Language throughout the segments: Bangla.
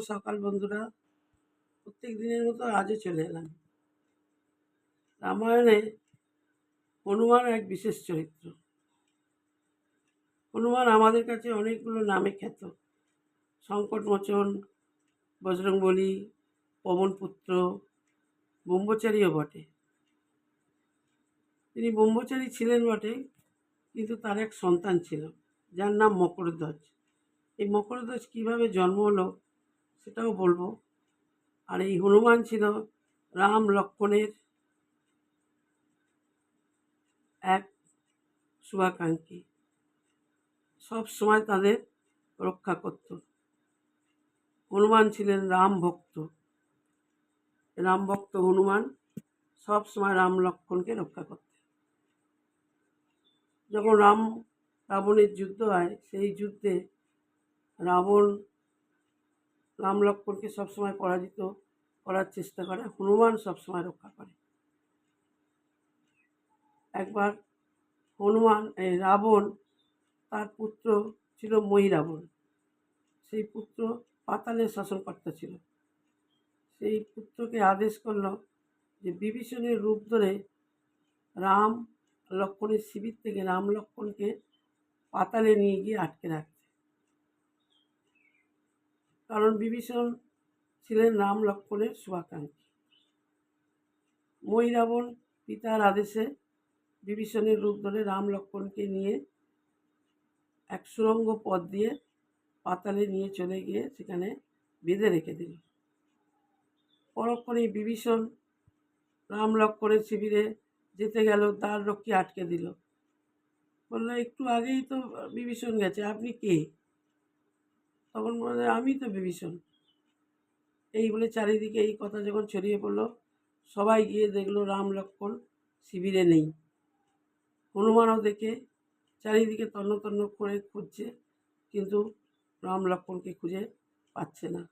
সকাল বন্ধুরা। প্রত্যেক দিনের মতো আজও চলে এলাম। রামায়ণে হনুমান এক বিশেষ চরিত্র। হনুমান আমাদের কাছে অনেকগুলো নামে খ্যাত। সংকটমোচন বজরংবলী, পবনপুত্র, ব্রহ্মচারীও বটে। তিনি ব্রহ্মচারী ছিলেন বটে, কিন্তু তার এক সন্তান ছিল, যার নাম মকরধ্বজ। এই মকরধ্বজ কীভাবে জন্ম হলো সেটাও বলব। আর এই হনুমান ছিল রাম লক্ষণের এক শুভাকাঙ্ক্ষী। সব সময় তাদের রক্ষা করত। হনুমান ছিলেন রাম ভক্ত। রাম ভক্ত হনুমান সব সময় রাম লক্ষণকে রক্ষা করতেন। যখন রাম রাবণের যুদ্ধ হয়, সেই যুদ্ধে রাবণ রাম লক্ষ্মণকে সবসময় পরাজিত করার চেষ্টা করে, হনুমান সবসময় রক্ষা করে। একবার হনুমান, এই রাবণ, তার পুত্র ছিল মহিরাবণ। সেই পুত্র পাতালের শাসনকর্তা ছিল। সেই পুত্রকে আদেশ করল যে, বিভীষণের রূপ ধরে রাম লক্ষ্মণের শিবির থেকে রাম লক্ষ্মণকে পাতালে নিয়ে গিয়ে আটকে রাখতে কারণ বিভীষণ ছিলেন রাম লক্ষ্মণের শুভাকাঙ্ক্ষী। মহিরাবণ পিতার আদেশে বিভীষণের রূপ ধরে রাম লক্ষ্মণকে নিয়ে এক সুরঙ্গ পথ দিয়ে পাতালে নিয়ে চলে গিয়ে সেখানে বেঁধে রেখে দিল। পরক্ষণেই বিভীষণ রাম লক্ষ্মণের শিবিরে যেতে গেল, দ্বার রক্ষী আটকে দিল। বলল, একটু আগেই তো বিভীষণ গেছে, আপনি কে? তখন বলে আমি তো বিভীষণ। এই বলে চারিদিকে এই কথা যখন ছড়িয়ে পড়ল, সবাই গিয়ে দেখল রাম লক্ষ্মণ শিবিরে নেই। হনুমানও দেখে চারিদিকে তন্ন তন্ন করে খুঁজছে, কিন্তু রাম লক্ষ্মণকে খুঁজে পাচ্ছে না।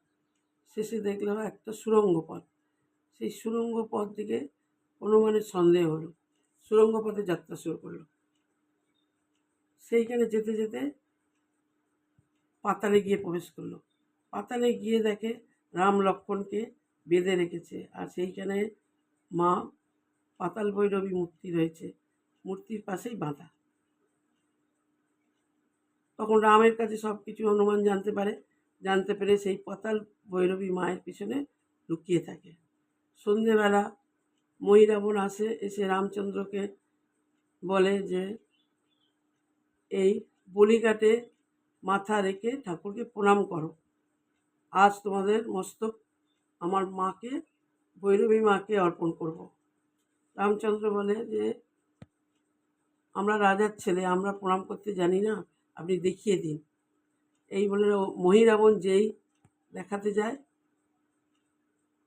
শেষে দেখল একটা সুরঙ্গ পথ। সেই সুরঙ্গ পথ দিকে হনুমানের সন্দেহ হলো। সুরঙ্গ পথে যাত্রা শুরু করল। সেইখানে যেতে যেতে পাতালে গিয়ে প্রবেশ করল। পাতালে গিয়ে দেখে রাম লক্ষ্মণকে বেঁধে রেখেছে আর সেইখানে মা পাতাল ভৈরবী মূর্তি রয়েছে। মূর্তির পাশেই বাঁধা। তখন রামের কাছে সব কিছু হনুমান জানতে পারে। জানতে পেরে সেই পাতাল ভৈরবী মায়ের পিছনে লুকিয়ে থাকে। সন্ধেবেলা মহিরাবণ আসে, এসে রামচন্দ্রকে বলে যে, এই বলিঘাটে মাথা রেখে ঠাকুরকে প্রণাম করো। আজ তোমাদের মস্তক আমার মাকে, ভৈরবী মাকে অর্পণ করব। রামচন্দ্র বলে যে, আমরা রাজার ছেলে, আমরা প্রণাম করতে জানি না, আপনি দেখিয়ে দিন। এই বলে মহিরাবণ যেই দেখাতে যায়,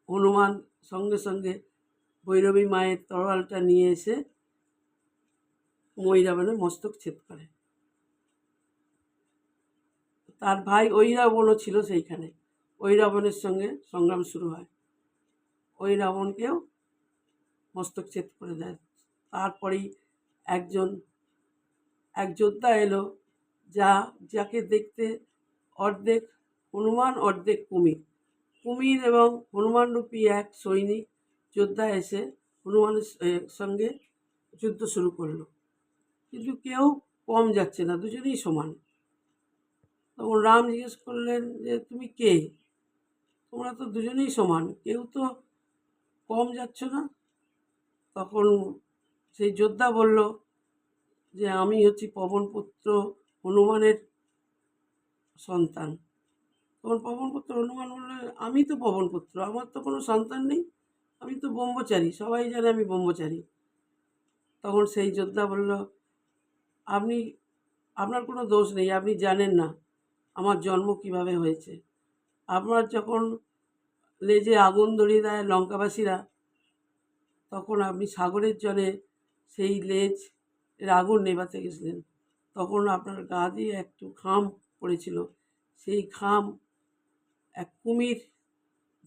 হনুমান সঙ্গে সঙ্গে ভৈরবী মায়ের তরোয়ালটা নিয়ে এসে মহিরাবণের মস্তক ছেদ করে। তার ভাই ঐরাবণও ছিল সেইখানে। ওই রাবণের সঙ্গে সংগ্রাম শুরু হয়। ওই রাবণকেও মস্তক ছেদ করে দেয় তারপরেই একজন, এক যোদ্ধা এলো যা, যাকে দেখতে অর্ধেক হনুমান, অর্ধেক কুমির। কুমির এবং হনুমানরূপী এক সৈনিক যোদ্ধা এসে হনুমানের সঙ্গে যুদ্ধ শুরু করল। কিন্তু কেউ কম যাচ্ছে না, দুজনেই সমান। তখন রাম জিজ্ঞেস করলেন যে, তুমি কে? তোমরা তো দুজনেই সমান, কেউ তো কম যাচ্ছ না? তখন সেই যোদ্ধা বলল যে, আমি হচ্ছি পবনপুত্র হনুমানের সন্তান। তখন পবনপুত্র হনুমান বলল, আমি তো পবনপুত্র আমার তো কোনো সন্তান নেই, আমি তো ব্রহ্মচারী, সবাই জানে আমি ব্রহ্মচারী। তখন সেই যোদ্ধা বলল, আপনি, আপনার কোনো দোষ নেই, আপনি জানেন না। আমার জন্ম কীভাবে হয়েছে। আপনার যখন লেজে আগুন ধরিয়ে দেয় লঙ্কাবাসীরা, তখন আপনি সাগরের জলে সেই লেজ এর আগুন নেভাতে গেছিলেন। তখন আপনার গা দিয়ে একটু খাম পড়েছিল। সেই খাম এক কুমির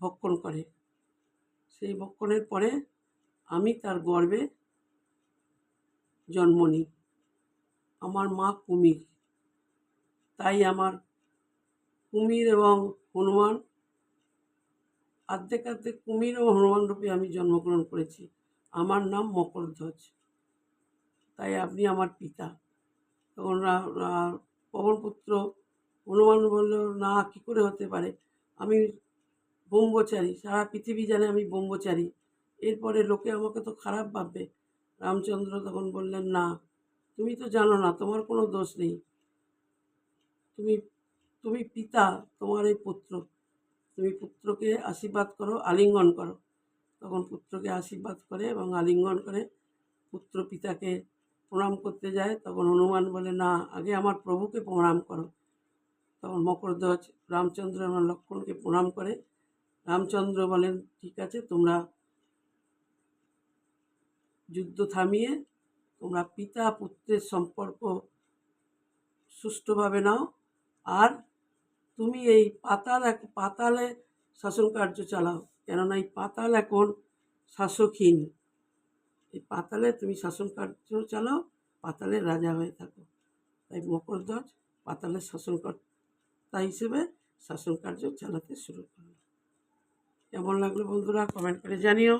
ভক্ষণ করে। সেই ভক্ষণের পরে আমি তার গর্বে জন্ম নিই। আমার মা কুমির। তাই আমার কুমির এবং হনুমান। অর্ধেক অর্ধেক কুমির ও হনুমান রূপে আমি জন্মগ্রহণ করেছি। আমার নাম মকরধ্বজ। তাই আপনি আমার পিতা। তখন পবনপুত্র হনুমান বলল, না, কী করে হতে পারে? আমি ব্রহ্মচারী, সারা পৃথিবী জানে আমি ব্রহ্মচারী। এরপরে লোকে আমাকে তো খারাপ ভাববে। রামচন্দ্র তখন বললেন, না, তুমি তো জানো না, তোমার কোনো দোষ নেই। তুমি তুমি পিতা, তোমার এই পুত্র। তুমি পুত্রকে আশীর্বাদ করো, আলিঙ্গন করো। তখন পুত্রকে আশীর্বাদ করে এবং আলিঙ্গন করে পুত্র পিতাকে প্রণাম করতে যায়। তখন হনুমান বলে, না, আগে আমার প্রভুকে প্রণাম করো। তখন মকরধ্বজ রামচন্দ্র এবং লক্ষ্মণকে প্রণাম করে। রামচন্দ্র বলেন, ঠিক আছে, তোমরা যুদ্ধ থামিয়ে তোমরা পিতা পুত্রের সম্পর্ক সুষ্ঠুভাবে নাও। আর তুমি এই পাতাল এক, পাতালে শাসন কার্য চালাও। কেননা এই পাতাল এখন শাসকহীন। এই পাতালে তুমি শাসন কার্য চালাও পাতালের রাজা হয়ে থাকো। তাই মকরধ্বজ পাতালের শাসনকর্তা হিসেবে শাসন কার্য চালাতে শুরু করল। কেমন লাগল বন্ধুরা কমেন্ট করে জানিও।